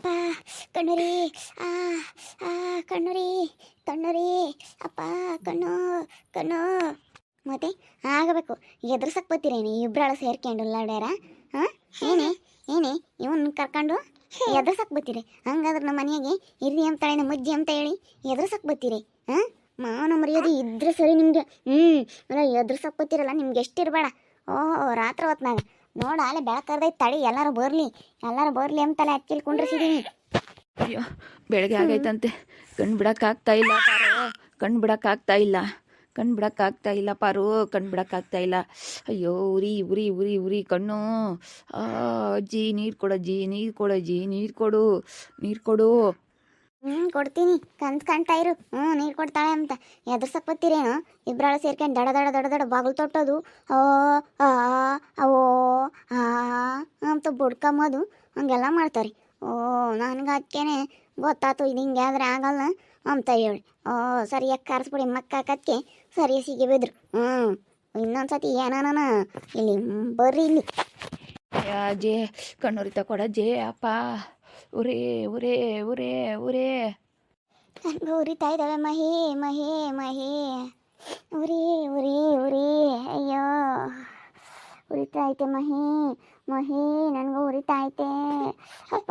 ಅಪ್ಪ, ಕಣ್ಣುರಿ, ಆ ಆ, ಕಣ್ಣುರಿ ಕಣ್ಣುರಿ, ಅಪ್ಪ, ಕಣ್ಣು ಕಣ್ಣು. ಮತ್ತೆ ಆಗಬೇಕು. ಎದುರ್ಸಕ್ ಬತ್ತಿರೇನಿ ಇಬ್ಬರಾಳ ಸೇರ್ಕೊಂಡು ಲಾಡ್ಯಾರ ಹಾಂ? ಏನೇ? ಏನೇ? ಇವನ್ ಕರ್ಕೊಂಡು ಎದುರ್ಸಕ್ ಬರ್ತೀರಿ? ಹಂಗಾದ್ರೆ ನಮ್ಮ ಮನೆಯಾಗೆ ಇರ್ರಿ ಅಂತಾಳೆ ನಮ್ಮ ಅಜ್ಜಿ ಅಂತ ಹೇಳಿ ಎದುರ್ಸಕ್ ಬರ್ತೀರಿ? ಹಾಂ? ಮಾವನ ಮರ್ಯಾದೆ ಇದ್ರೆ ಸರಿ ನಿಮಗೆ. ಹ್ಞೂ ಎದುರ್ಸಕ್ ಬತ್ತಿರಲ್ಲ ನಿಮ್ಗೆ ಎಷ್ಟಿರಬೇಡ ಓಹೋ, ರಾತ್ರಿ ಹೊತ್ನಾಗ. ನೋಡ, ಅಲ್ಲೇ ಬೆಳಕರ್ದೈತೆ ತಡಿ, ಎಲ್ಲರೂ ಬರ್ಲಿ. ಎಲ್ಲರೂ ಬರ್ಲಿ ಅಂತಲೇ ಹಚ್ಚಿಲ್ ಕುಂಡ್ರಿಸಿದೀನಿ. ಅಯ್ಯೋ, ಬೆಳಗ್ಗೆ ಆಗೈತಂತೆ. ಕಣ್ಣು ಬಿಡೋಕ್ಕಾಗ್ತಾ ಇಲ್ಲ ಪಾರು ಕಣ್ಣು ಬಿಡೋಕ್ಕಾಗ್ತಾ ಇಲ್ಲ. ಕಣ್ಣು ಬಿಡೋಕ್ಕಾಗ್ತಾ ಇಲ್ಲ ಪಾರು ಕಣ್ಣು ಬಿಡೋಕ್ಕಾಗ್ತಾ ಇಲ್ಲ. ಅಯ್ಯೋ, ಉರಿ ಉರಿ ಉರಿ ಉರಿ ಕಣ್ಣು. ಅಜ್ಜಿ, ನೀರು ಕೊಡಜ್ಜಿ ನೀರು ಕೊಡಜ್ಜಿ ನೀರು ಕೊಡು ನೀರು ಕೊಡು. ಹ್ಞೂ ಕೊಡ್ತೀನಿ. ಕನ್ಸ್ ಕಾಣ್ತಾ ಇರು. ಹ್ಞೂ ನೀರು ಕೊಡ್ತಾಳೆ ಅಂತ. ಎದುರ್ಸಕ್ ಬತ್ತಿರೇನು ಇಬ್ರಾಳ ಸೇರ್ಕೊಂಡು ದಡ ದಡ ದಡ ದಡ ಬಾಗಿಲು ತೊಟ್ಟೋದು. ಓ ಆ ಓ ಆ ಅಂತ ಬುಡ್ಕಂಬೋದು ಹಂಗೆಲ್ಲ ಮಾಡ್ತಾರೆ ಓ ನನ್ಗೆ ಅದಕ್ಕೇನೆ ಗೊತ್ತಾತು ಇದು ಹಿಂಗೆ ಆದ್ರೆ ಆಗಲ್ಲ ಅಂತ ಹೇಳಿ. ಓ ಸರಿಯಾಗಿ ಕರ್ಸ್ಬಿಡಿ ಮಕ್ಕಾಕಕ್ಕೆ ಸರಿ ಸಿಗಿ ಬಿದ್ರು. ಹ್ಞೂ ಇನ್ನೊಂದ್ಸತಿ ಏನಾನ ಇಲ್ಲಿ ಹ್ಮ್, ಬರ್ರಿ ಇಲ್ಲಿ ಜೇ ಕಣ್ಣೂರಿ ತಕೊಡ ಜೇ ಅಪ್ಪ. ಉರೇ ಉರೇ ಉರೇ ಉರೇ. ಉರಿತಾ ಇದ್ದಾಳೆ ಮಹಿ ಮಹಿ ಮಹಿ. ಉರಿ ಉರಿ ಉರಿ. ಅಯ್ಯೋ ಉರಿತಾ ಐತೆ ಮಹಿ ಮಹಿ, ನನಗೂ ಉರಿತಾ ಐತೆ ಅಪ್ಪ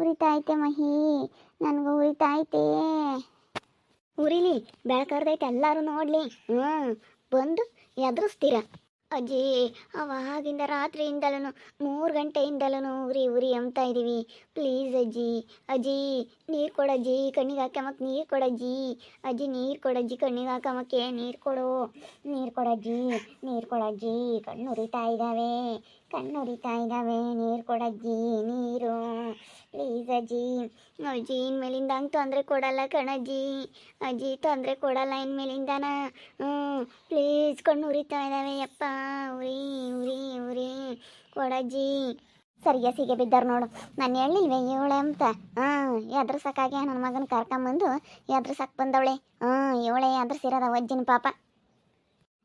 ಉರಿತಾ ಐತೆ ಮಹಿ, ನನಗೂ ಉರಿತಾ ಐತೆ ಉರಿಲಿ, ಬೆಳಕರ್ದೈತೆ ಎಲ್ಲರೂ ನೋಡ್ಲಿ. ಹ್ಞೂ ಬಂದು ಎದುರಿಸ್ತೀರ. ಅಜ್ಜಿ, ಅವಾಗಿಂದ ರಾತ್ರಿಯಿಂದಲೂ, ಮೂರು ಗಂಟೆಯಿಂದಲೂ ಉರಿ ಉರಿ ಅಂಬ್ತಾ ಇದ್ದೀವಿ ಪ್ಲೀಸ್ ಅಜ್ಜಿ ಅಜ್ಜಿ, ನೀರು ಕೊಡಜ್ಜಿ ಕಣ್ಣಿಗೆ ಹಾಕಮಕ್ಕೆ ನೀರು ಕೊಡಜ್ಜಿ ಅಜ್ಜಿ. ನೀರು ಕೊಡಜ್ಜಿ ಕಣ್ಣಿಗೆ ಹಾಕಮಕ್ಕೆ ನೀರು ಕೊಡು. ನೀರು ಕೊಡಜ್ಜಿ ನೀರು ಕೊಡಜ್ಜಿ ಕಣ್ಣು ಉರಿತಾ ಇದ್ದಾವೆ ಕಣ್ಣು ಉರಿತಾ ಇದ್ದಾವೆ ನೀರು ಕೊಡಜ್ಜಿ ನೀರು. ಪ್ಲೀಸ್ ಅಜ್ಜಿ. ಅಜ್ಜಿ, ಇನ್ಮೇಲಿಂದ ಹಂಗೆ ತೊಂದರೆ ಕೊಡಲ್ಲ ಕಣಜ್ಜಿ ಅಜ್ಜಿ. ತೊಂದರೆ ಕೊಡಲ್ಲ ಇನ್ಮೇಲಿಂದನ. ಹ್ಞೂ ಪ್ಲೀಸ್ ಕಣ್ಣು ಉರಿತಾ ಇದ್ದಾವೆ. ಯಪ್ಪ, ಉರಿ ಉರಿ ಉರಿ. ಕೊಡಜ್ಜಿ ಸರಿಗೆ ಸಿಗೆ ಬಿದ್ದಾರ ನೋಡು. ನಾನು ಹೇಳಿಲ್ವೇ ಇವಳೆ ಅಂತ. ಹಾಂ, ಎದ್ರಸಕ್ಕಾಗೆ ನನ್ನ ಮಗನ ಕರ್ಕೊಂಬಂದು ಎದ್ರಸಕ್ ಬಂದವಳೆ. ಹಾಂ, ಇವಳೆ ಎದ್ರಸಿರೋದ ಅಜ್ಜಿನ ಪಾಪ.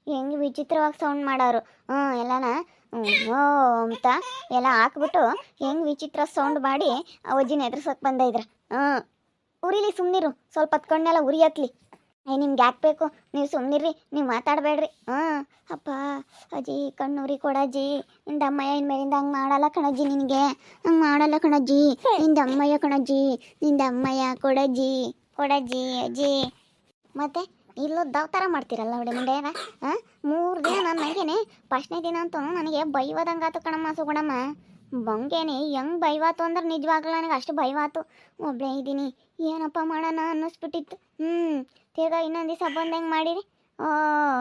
ಹೆಂಗೆ ವಿಚಿತ್ರವಾಗಿ ಸೌಂಡ್ ಮಾಡೋರು. ಹ್ಞೂ ಎಲ್ಲನ ಓ ಅಂತ ಎಲ್ಲ ಹಾಕ್ಬಿಟ್ಟು ಹೆಂಗೆ ವಿಚಿತ್ರ ಸೌಂಡ್ ಮಾಡಿ ಅಜ್ಜಿನ ಬಂದ ಇದ್ರ. ಹ್ಞೂ ಉರಿಲಿ ಸುಮ್ಮನಿರು ಸ್ವಲ್ಪ ಹತ್ಕೊಂಡೆಲ್ಲ ಉರಿ ಹತ್ಲಿ. ಏ ನಿಮ್ಗೆ ಯಾಕೆ ನೀವು ಸುಮ್ಮನಿರ್ರಿ ನೀವು ಮಾತಾಡಬೇಡ್ರಿ. ಹಾಂ. ಅಪ್ಪ, ಅಜ್ಜಿ ಕಣ್ಣೂರಿ ಕೊಡಜ್ಜಿ ನಿಂದ ಅಮ್ಮಯ್ಯ ಇನ್ಮೇಲಿಂದ ಹಂಗೆ ಮಾಡಲ್ಲ ಕಣಜ್ಜಿ ನಿನಗೆ. ಹಂಗೆ ಮಾಡಲ್ಲ ಕಣಜ್ಜಿ. ನಿಂದ ಅಮ್ಮಯ್ಯ ಕಣಜ್ಜಿ. ನಿಂದ ಅಮ್ಮಯ್ಯ ಕೊಡಜ್ಜಿ ಕೊಡಜ್ಜಿ ಅಜ್ಜಿ. ಮತ್ತೆ? ಇಲ್ಲೂ ದವತಾರ ಮಾಡ್ತೀರಲ್ಲ ಹೊಡೆ ಮುಂಡೆಯಾಗ? ಹಾಂ ಮೂರು ದಿನ ನನ್ನ ನನಗೇನೆ ಫಸ್ಟ್ನೇ ದಿನ ಅಂತೂ ನನಗೆ ಬೈವದಂಗಾತು ಕಣಮ್ಮ ಸುಗುಣಮ್ಮ ಬಂಗೇನೆ, ಹೆಂಗೆ ಬೈವಾತು ಅಂದ್ರೆ ನಿಜವಾಗ್ಲೂ ನನಗೆ ಅಷ್ಟು ಬೈವಾತು. ಒಬ್ಬಳೇ ಇದ್ದೀನಿ. ಏನಪ್ಪ ಮಾಡೋಣ ಅನ್ನಿಸ್ಬಿಟ್ಟಿತ್ತು. ಹ್ಞೂ ತಿರ್ಗಾ ಇನ್ನೊಂದು ದಿವಸ ಬಂದು ಹೆಂಗೆ ಮಾಡಿರಿ? ಓ,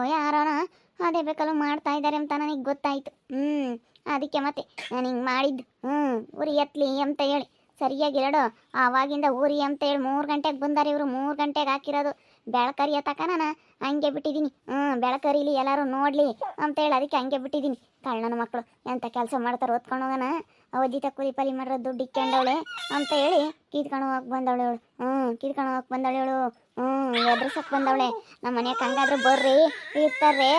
ಯಾರೋನ? ಅದೇ ಬೇಕಲ್ಲ ಮಾಡ್ತಾ ಇದ್ದಾರೆ ಅಂತ ನನಗೆ ಗೊತ್ತಾಯ್ತು. ಹ್ಞೂ ಅದಕ್ಕೆ ಮತ್ತೆ ನಾನು ಹಿಂಗೆ ಮಾಡಿದ್ದು. ಹ್ಞೂ ಊರಿ ಎತ್ಲಿ ಅಂತ ಹೇಳಿ. ಸರಿಯಾಗಿ ಎರಡು ಆವಾಗಿಂದ ಊರಿ ಅಂತ ಹೇಳಿ ಮೂರು ಗಂಟೆಗೆ ಬಂದಾರೆ ಇವರು. ಮೂರು ಗಂಟೆಗೆ ಹಾಕಿರೋದು. ಬೆಳಕರಿ ತಕ ನಾನು? ಹಂಗೆ ಬಿಟ್ಟಿದ್ದೀನಿ ಹ್ಞೂ ಬೆಳಕರಿಲಿ ಎಲ್ಲರೂ ನೋಡಲಿ ಅಂತ ಹೇಳಿ ಅದಕ್ಕೆ ಹಂಗೆ ಬಿಟ್ಟಿದ್ದೀನಿ ಕಳ್ಳನ ಮಕ್ಕಳು ಎಂಥ ಕೆಲಸ ಮಾಡ್ತಾರೆ ಓದ್ಕೊಂಡು ಹೋಗೋಣ ಅವಧಿತ ತಕ್ಕುದಿ ಪಲಿ ಮಾಡಿರೋ ದುಡ್ಡು ಇಕ್ಕೊಂಡವಳೆ ಅಂತ ಹೇಳಿ ಕಿತ್ಕೊಂಡು ಹೋಗಕ್ಕೆ ಬಂದವಳೆ ಅವಳು. ಹ್ಞೂ ಕಿತ್ಕೊಂಡು ಹೋಗಕ್ಕೆ ಬಂದವಳೆ ಅವಳು. ಹ್ಞೂ ಎದುರಿಸಕ್ಕೆ ಬಂದವಳೆ. ನಮ್ಮ ಮನೆಗೆ ಹಂಗಾದ್ರೆ ಬರ್ರಿ ಇರ್ತಾರೆ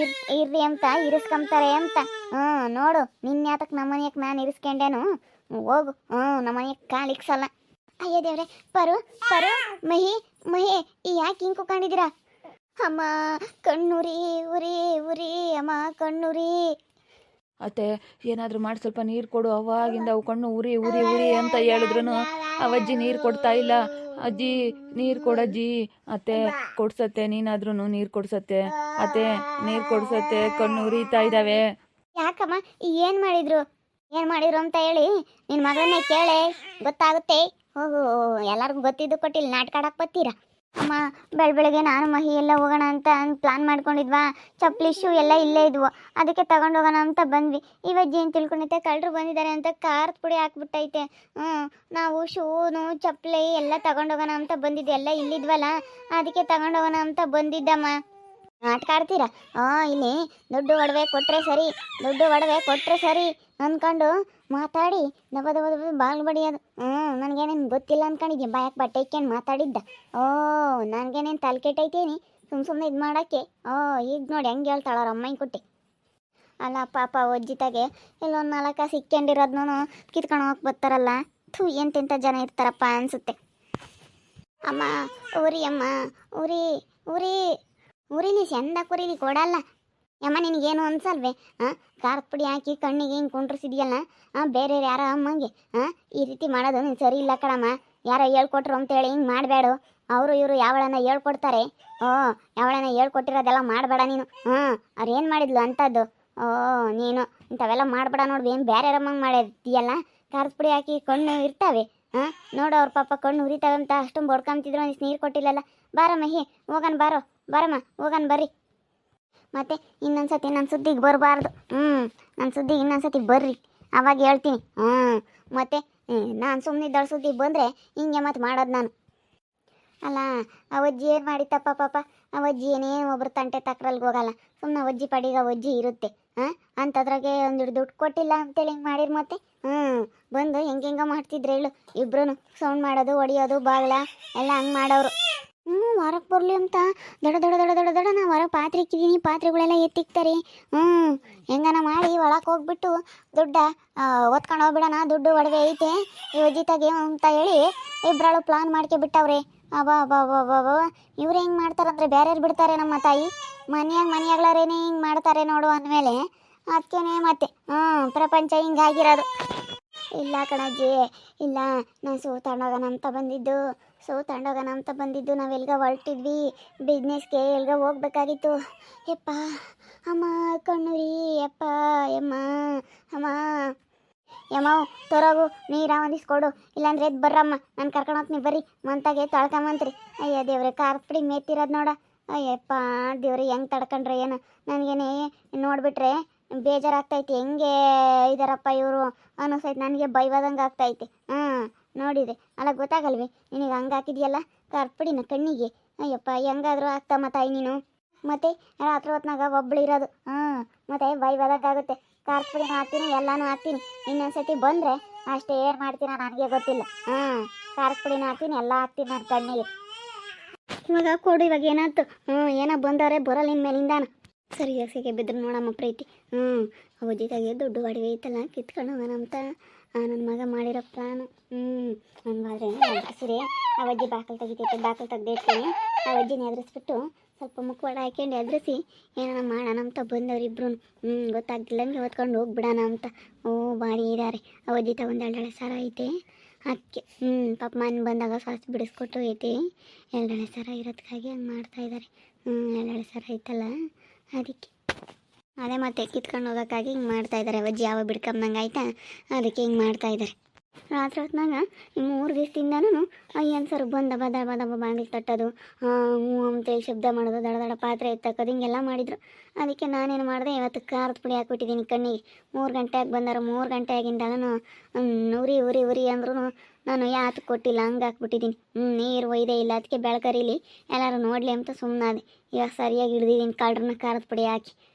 ಇರ್, ಇರ್ರಿ ಅಂತ ಇರಿಸ್ಕೊಂತಾರೆ ಅಂತ. ಹ್ಞೂ ನೋಡು, ನಿನ್ನ ಯಾತಕ್ಕೆ ನಮ್ಮ ಮನೆಯಕ್ಕೆ ನಾನು ಇರಿಸ್ಕೊಂಡೇನು? ಹೋಗು. ಹ್ಞೂ ನಮ್ಮ ಮನೆಗೆ ಕಾಲು ಇಕ್ಸಲ್ಲ ಅಯ್ಯೋ ದೇವ್ರೆ ಪರು ಪರು ಮಹಿ ಮಹಿ ಈ ಯಾಕೆ ಹಿಂಗೆ ಕುತ್ಕೊಂಡಿದ್ದೀರಾ? ಅಮ್ಮ ಕಣ್ಣುರಿ ಉರಿ ಉರಿ ಅಮ್ಮ ಕಣ್ಣುರಿ. ಅತ್ತೆ ಏನಾದರೂ ಮಾಡಿ ಸ್ವಲ್ಪ ನೀರು ಕೊಡು ಅವಾಗಿಂದ ಅವು ಕಣ್ಣು ಉರಿ ಉರಿ ಉರಿ ಅಂತ ಹೇಳಿದ್ರು ಅವಜ್ಜಿ ನೀರು ಕೊಡ್ತಾ ಇಲ್ಲ. ಅಜ್ಜಿ ನೀರು ಕೊಡಜ್ಜಿ. ಅತ್ತೆ ಕೊಡ್ಸತ್ತೆ ನೀನಾದ್ರೂ ನೀರು ಕೊಡ್ಸತ್ತೆ. ಅತ್ತೆ ನೀರು ಕೊಡ್ಸತ್ತೆ ಕಣ್ಣು ಉರಿತಾ ಇದ್ದಾವೆ ಯಾಕಮ್ಮ ಏನು ಮಾಡಿದ್ರು? ಏನು ಮಾಡಿದ್ರು ಅಂತ ಹೇಳಿ? ನಿನ್ನ ಮಗಳನ್ನೇ ಕೇಳೆ ಗೊತ್ತಾಗುತ್ತೆ. ಹೋಗು ಎಲ್ಲರಿಗೂ ಗೊತ್ತಿದ್ದು ಕೊಟ್ಟಿಲ್ಲ, ನಾಟಕ ಆಡಕ್ಕೆ ಬರ್ತೀರಾ? ಅಮ್ಮ, ಬೆಳ ಬೆಳಗ್ಗೆ ನಾನು ಮಹಿ ಎಲ್ಲ ಹೋಗೋಣ ಅಂತ ಪ್ಲಾನ್ ಮಾಡ್ಕೊಂಡಿದ್ವಾ, ಚಪ್ಪಲಿ ಶೂ ಎಲ್ಲ ಇಲ್ಲೇ ಇದ್ವು. ಅದಕ್ಕೆ ತಗೊಂಡು ಹೋಗೋಣ ಅಂತ ಬಂದ್ವಿ. ಇವತ್ತು ಏನು ತಿಳ್ಕೊಂಡೈತೆ ಕಳ್ಳರು ಬಂದಿದ್ದಾರೆ ಅಂತ ಖಾರದ ಪುಡಿ ಹಾಕ್ಬಿಟ್ಟೈತೆ. ಹ್ಞೂ ನಾವು ಶೂನು, ಚಪ್ಪಲಿ ಎಲ್ಲ ತಗೊಂಡು ಹೋಗೋಣ ಅಂತ ಬಂದಿದ್ದೆ ಎಲ್ಲ ಇಲ್ಲಿದ್ವಲ್ಲ, ಅದಕ್ಕೆ ತಗೊಂಡು ಹೋಗೋಣ ಅಂತ ಬಂದಿದ್ದಮ್ಮ. ನಾಟಕ ಆಡ್ತೀರಾ? ಹಾಂ ಇಲ್ಲಿ ದುಡ್ಡು ಒಡವೆ ಕೊಟ್ಟರೆ ಸರಿ, ದುಡ್ಡು ಒಡವೆ ಕೊಟ್ಟರೆ ಸರಿ ಅಂದ್ಕೊಂಡು ಮಾತಾಡಿ, ದಬ ದಬ ದಬ ಬಾಲ್ ಬಡಿಯೋದು. ಹ್ಞೂ ನನಗೇನೇನು ಗೊತ್ತಿಲ್ಲ ಅನ್ಕೊಂಡಿದ್ದೆ ಬಾಯಕ್ಕೆ ಬಟ್ಟೆ ಇಕ್ಕೊಂಡು ಮಾತಾಡಿದ್ದ. ಓ, ನನಗೇನೇನು ತಲೆ ಕೆಟ್ಟೈತೀನಿ? ಸುಮ್ಮ ಸುಮ್ಮನೆ ಇದು ಮಾಡೋಕ್ಕೆ. ಓ, ಈಗ ನೋಡಿ ಹೆಂಗೆ ಹೇಳ್ತಾಳ ಅವ್ರ ಅಮ್ಮಂಗೆ ಕುಟ್ಟಿ. ಅಲ್ಲ, ಪಾಪ ಒಜ್ಜಿತಾಗೆ ಇಲ್ಲೊಂದು ನಾಲ್ಕು ಸಿಕ್ಕೊಂಡಿರೋದ್ನು ಕಿತ್ಕೊಂಡು ಹೋಗಕ್ಕೆ ಬರ್ತಾರಲ್ಲ. ಥೂ ಎಂತೆಂಥ ಜನ ಇರ್ತಾರಪ್ಪ ಅನಿಸುತ್ತೆ. ಅಮ್ಮ, ಊರಿ ಅಮ್ಮ, ಊರಿ ಉರಿ ಉರಿಲಿ ಚಂದ ಕುರಿಲಿ ಕೊಡಲ್ಲ. ಯಮ್ಮ, ನಿನಗೇನು ಅನ್ಸಲ್ವೇ? ಹಾಂ ಖಾರದ ಪುಡಿ ಹಾಕಿ ಕಣ್ಣಿಗೆ ಹಿಂಗೆ ಕುಂಡ್ರಿಸಿದ್ಯಲ್ಲ? ಹಾಂ ಬೇರೆ ಯಾರ ಅಮ್ಮಂಗೆ. ಹಾಂ ಈ ರೀತಿ ಮಾಡೋದು ನೀನು ಸರಿ ಇಲ್ಲ ಕಣಮ್ಮ. ಯಾರೋ ಹೇಳ್ಕೊಟ್ರು ಅಂತೇಳಿ ಹಿಂಗೆ ಮಾಡಬೇಡು ಅವರು ಇವರು ಯಾವಳನ್ನ ಹೇಳ್ಕೊಡ್ತಾರೆ? ಓ, ಯಾವಳನ್ನ ಹೇಳ್ಕೊಟ್ಟಿರೋದೆಲ್ಲ ಮಾಡಬೇಡ ನೀನು. ಹಾಂ ಅವ್ರು ಏನು ಮಾಡಿದ್ಲು ಅಂಥದ್ದು ಓ, ನೀನು. ಇಂಥವೆಲ್ಲ ಮಾಡಬೇಡ ನೋಡ್ದು ಏನು ಬೇರೆ ಅಮ್ಮಂಗೆ ಮಾಡಿದ್ಯಲ್ಲ? ಖಾರದ ಪುಡಿ ಹಾಕಿ ಕಣ್ಣು ಇರ್ತಾವೆ. ಹಾಂ ನೋಡು ಅವ್ರ ಪಾಪ ಕಣ್ಣು ಉರಿತಾವೆ ಅಂತ ಅಷ್ಟೊಂದು ಬಡ್ಕೊಂತಿದ್ರು ಒಂದಿಷ್ಟು ನೀರು ಕೊಟ್ಟಿಲ್ಲಲ್ಲ. ಬಾರಮ್ಮ ಮಹಿ ಹೋಗೋಣ, ಬಾರೋ. ಬಾರಮ್ಮ, ಹೋಗನ್ ಬರ್ರಿ. ಮತ್ತೆ ಇನ್ನೊಂದ್ಸತಿ ನನ್ನ ಸುದ್ದಿಗೆ ಬರಬಾರ್ದು. ಹ್ಞೂ ನನ್ನ ಸುದ್ದಿಗೆ ಇನ್ನೊಂದ್ಸತಿ ಬರ್ರಿ. ಅವಾಗ ಹೇಳ್ತೀನಿ. ಹ್ಞೂ ಮತ್ತೆ ನಾನು ಸುಮ್ಮನಿದ್ದಾಳ ಸುದ್ದಿಗೆ ಬಂದರೆ ಹಿಂಗೆ ಮತ್ತೆ ಮಾಡೋದು ನಾನು. ಅಲ್ಲ, ಅವಜ್ಜಿ ಏನು ಮಾಡಿತ್ತಪ್ಪ ಪಾಪ? ಅವಜ್ಜಿ ಏನೇನು ಒಬ್ರು ತಂಟೆ ತಕ್ರಲ್ಗೆ ಹೋಗಲ್ಲ. ಸುಮ್ಮನೆ ಅವಜ್ಜಿ ಪಡಿಗೆ ಅವಜ್ಜಿ ಇರುತ್ತೆ. ಹಾಂ ಅಂಥದ್ರಾಗೆ ಒಂದು ದುಡ್ಡು ಕೊಟ್ಟಿಲ್ಲ ಅಂತೇಳಿ ಹಿಂಗೆ ಮಾಡಿರಿ ಮತ್ತೆ? ಹ್ಞೂ ಬಂದು ಹೆಂಗೆ ಹೆಂಗೆ ಮಾಡ್ತಿದ್ರು ಹೇಳು. ಇಬ್ರು ಸೌಂಡ್ ಮಾಡೋದು ಹೊಡಿಯೋದು ಬಾಗ್ಲ ಎಲ್ಲ ಹಂಗೆ ಮಾಡೋರು. ಹ್ಞೂ ಹೊರಗೆ ಬರಲಿ ಅಂತ. ದಡ ದಡ ದಡ ದಡ ದಡ, ನಾ ಹೊರಗೆ ಪಾತ್ರೆ ಇಕ್ಕಿದ್ದೀನಿ ಪಾತ್ರೆಗಳೆಲ್ಲ ಎತ್ತಿಕ್ತಾರೆ. ಹ್ಞೂ ಹೆಂಗನ ಮಾಡಿ ಒಳಗೆ ಹೋಗ್ಬಿಟ್ಟು ದುಡ್ಡ ಒತ್ಕೊಂಡು ಹೋಗ್ಬಿಡೋಣ. ದುಡ್ಡು ಒಡವೆ ಐತೆ. ಯೋಜಿತಾಗೆ ಅಂತ ಹೇಳಿ ಇಬ್ಬರಾಳು ಪ್ಲಾನ್ ಮಾಡ್ಕೆ ಅಬ್ಬಾ ಅಬ್ಬಾ ಅಬಾ ಅಬಾ ಅಬಾ ಅಬಾ ಇವ್ರು ಹೆಂಗೆ ಮಾಡ್ತಾರಂದ್ರೆ ಬೇರೆ ಬಿಡ್ತಾರೆ ನಮ್ಮ ತಾಯಿ. ಮನೆಯಾಗ ಮನೆಯಾಗ್ಲಾರೇನೆ ಹಿಂಗೆ ಮಾಡ್ತಾರೆ ನೋಡು ಅಂದಮೇಲೆ ಅದಕ್ಕೇನೆ ಮತ್ತೆ. ಹ್ಞೂ, ಪ್ರಪಂಚ ಹಿಂಗಾಗಿರೋದು ಇಲ್ಲ ಕಣಜ್ಜಿ, ಇಲ್ಲ ನಾನು ಸೂತಾಣ ತಗೊಂಡೋಗೋಣ ಅಂತ ಬಂದಿದ್ದು. ಸೂ ತಗೊಂಡೋಗೋಣ ಅಂತ ಬಂದಿದ್ದು. ನಾವು ಎಲ್ಗ ಹೊರಟಿದ್ವಿ ಬಿಸ್ನೆಸ್ಗೆ ಎಲ್ಗ ಹೋಗ್ಬೇಕಾಗಿತ್ತು. ಯಪ್ಪ, ಅಮ್ಮ, ಕಣ್ಣುರಿ, ಯಪ್ಪ, ಯಮ್ಮ, ಅಮ್ಮ. ಯಮ್ಮ, ತೊರಗು, ನೀರ ಒಂದಿಸ್ಕೊಡು ಇಲ್ಲಾಂದ್ರೆ ಎದ್ದು ಬರ್ರಮ್ಮ. ನಾನು ಕರ್ಕೊಂಡು ಹೋಗ್ತೀನಿ. ಬರ್ರಿ. ಮಂತಾಗೆ ತೊಳ್ಕೊಂಬಂತ್ರಿ ಅಯ್ಯ, ದೇವ್ರೆ ಕಾರ್ಪಡಿ ಪುಡಿ ಮೇತಿರೋದು ನೋಡ. ಅಯ್ಯಪ್ಪ, ದೇವ್ರಿ, ಹೆಂಗೆ ತಡ್ಕೊಂಡ್ರೆ ಏನು? ನನಗೇನೆ ನೋಡಿಬಿಟ್ರೆ ಬೇಜಾರಾಗ್ತೈತಿ. ಹೆಂಗೆ ಇದಾರಪ್ಪ ಇವರು? ಅನ್ನಿಸ್ತೈತೆ ನನಗೆ ಬೈವಾದಂಗೆ ಆಗ್ತೈತಿ. ಹ್ಞೂ ನೋಡಿದೆ ಅಲ್ಲ ಗೊತ್ತಾಗಲ್ವೇ? ನಿನಗೆ ಹಂಗೆ ಹಾಕಿದ್ಯಲ್ಲ? ಕರ್ಪಡಿನ ಪುಡಿನ ಕಣ್ಣಿಗೆ. ಅಯ್ಯಪ್ಪ, ಹೆಂಗಾದರೂ ಆಗ್ತಮ್ಮ ತಾಯಿ ನೀನು. ಮತ್ತೆ ರಾತ್ರಿ ಹೊತ್ನಾಗ ಒಬ್ಳು ಇರೋದು. ಹ್ಞೂ ಮತ್ತೆ ಬೈ ಖಾರದ ಕಾರ್ಪುಡಿನ ಹಾಕ್ತೀನಿ, ಎಲ್ಲಾನು ಹಾಕ್ತೀನಿ. ಇನ್ನೊಂದ್ಸತಿ ಬಂದರೆ ಅಷ್ಟೇ ಏನು ಮಾಡ್ತೀನೋ ನನಗೆ ಗೊತ್ತಿಲ್ಲ. ಹ್ಞೂ ಕಾರ್ಪುಡಿನ ಪುಡಿನ ಹಾಕ್ತೀನಿ, ಎಲ್ಲ ಹಾಕ್ತೀನಿ ನನ್ನ ಕಣ್ಣಿಗೆ. ಇವಾಗ ಕೊಡು, ಇವಾಗ ಏನಾಯ್ತು? ಹ್ಞೂ ಏನೋ ಬಂದವ್ರೆ, ಬರಲ್ಲ ನಿನ್ನ ಮೇಲಿಂದಾನ. ಸರಿ ಸಿಗೆ ಬಿದ್ರು ನೋಡಮ್ಮ ಪ್ರೀತಿ. ಹ್ಞೂ ಅವಜಿಗಾಗಿ ದುಡ್ಡು ಒಡವೆ ಐತಲ್ಲ, ಕಿತ್ಕೊಂಡು ಹೋಗೋಣಂತ. ನನ್ನ ಮಗ ಮಾಡಿರೋ ಪ್ಲಾನು ಹ್ಞೂ ಹಂಗಾದ್ರೆ ಸರಿ ಅಜ್ಜಿ ಬಾಕಲು ತೆಗಿತೈತೆ, ಬಾಕಲು ತೆಗ್ದಿರ್ತೀನಿ ಅಜ್ಜಿನ ಎದುರಿಸ್ಬಿಟ್ಟು ಸ್ವಲ್ಪ ಮುಖವಾಡ ಹಾಕ್ಯಂಡು ಎದುರಿಸಿ ಏನಾರ ಮಾಡೋಣ ಅಂತ ಬಂದವ್ರು ಇಬ್ರು. ಹ್ಞೂ ಗೊತ್ತಾಗ್ತಿಲ್ಲಂಗೆ ಹೊತ್ಕೊಂಡು ಹೋಗ್ಬಿಡೋಣ ಅಂತ. ಓ ಭಾರಿ ಇದ್ದಾರೆ ಅವಜ್ಜಿ ತಗೊಂಡು ಎರಡೆಳೆ ಸರ ಐತೆ. ಅದಕ್ಕೆ ಹ್ಞೂ ಪಾಪ ಮನೆ ಬಂದಾಗ ಫಸ್ಟ್ ಬಿಡಿಸ್ಕೊಟ್ಟು ಐತೆ. ಎರಡೆಳೆ ಸರ ಇರೋದಕ್ಕಾಗಿ ಹಂಗೆ ಮಾಡ್ತಾಯಿದ್ದಾರೆ ಹ್ಞೂ ಎರಡೆಳೆ ಸರ ಐತಲ್ಲ. ಅದಕ್ಕೆ ಅದೇ ಮತ್ತೆ ಕಿತ್ಕೊಂಡು ಹೋಗೋಕ್ಕಾಗಿ ಹಿಂಗೆ ಮಾಡ್ತಾ ಇದ್ದಾರೆ ಅವಜ್ಜಿ ಯಾವ ಬಿಡ್ಕೊಂಬಂಗೆ ಆಯ್ತಾ? ಅದಕ್ಕೆ ಹಿಂಗೆ ಮಾಡ್ತಾ ಇದ್ದಾರೆ ರಾತ್ರಿ ಹೊತ್ನಾಗ ಈ ಮೂರು ದಿವಸದಿಂದನೂ ಅಯ್ಯನ್ ಸರ್ ಬಂದ ಬದ ಬದ ಬಾಗಿಲು ತಟ್ಟೋದು ಹ್ಞೂ ಅಂತೇಳಿ ಶಬ್ದ ಮಾಡೋದು ದಡ ದಡ ಪಾತ್ರೆ ಎತ್ತಾಕೋದು ಹಿಂಗೆಲ್ಲ ಮಾಡಿದರು. ಅದಕ್ಕೆ ನಾನೇನು ಮಾಡಿದೆ, ಇವತ್ತು ಖಾರದ ಪುಡಿ ಹಾಕ್ಬಿಟ್ಟಿದ್ದೀನಿ ಕಣ್ಣಿಗೆ. ಮೂರು ಗಂಟೆಗೆ ಬಂದರು. ಮೂರು ಗಂಟೆ ಆಗಿಂದಲೂ ಉರಿ ಉರಿ ಉರಿ ಅಂದ್ರೂ ನಾನು ಯಾತು ಕೊಟ್ಟಿಲ್ಲ, ಹಂಗೆ ಹಾಕ್ಬಿಟ್ಟಿದ್ದೀನಿ. ಹ್ಞೂ ನೀರು ಒಯ್ದೇ ಇಲ್ಲ. ಅದಕ್ಕೆ ಬೆಳಕರಿಲಿ ಎಲ್ಲರೂ ನೋಡಲಿ ಅಂತ ಸುಮ್ಮನಾದೆ ಇವಾಗ ಸರಿಯಾಗಿ ಹಿಡ್ದಿದ್ದೀನಿ ಕಳ್ರನ್ನ ಖಾರದ ಪುಡಿ ಹಾಕಿ.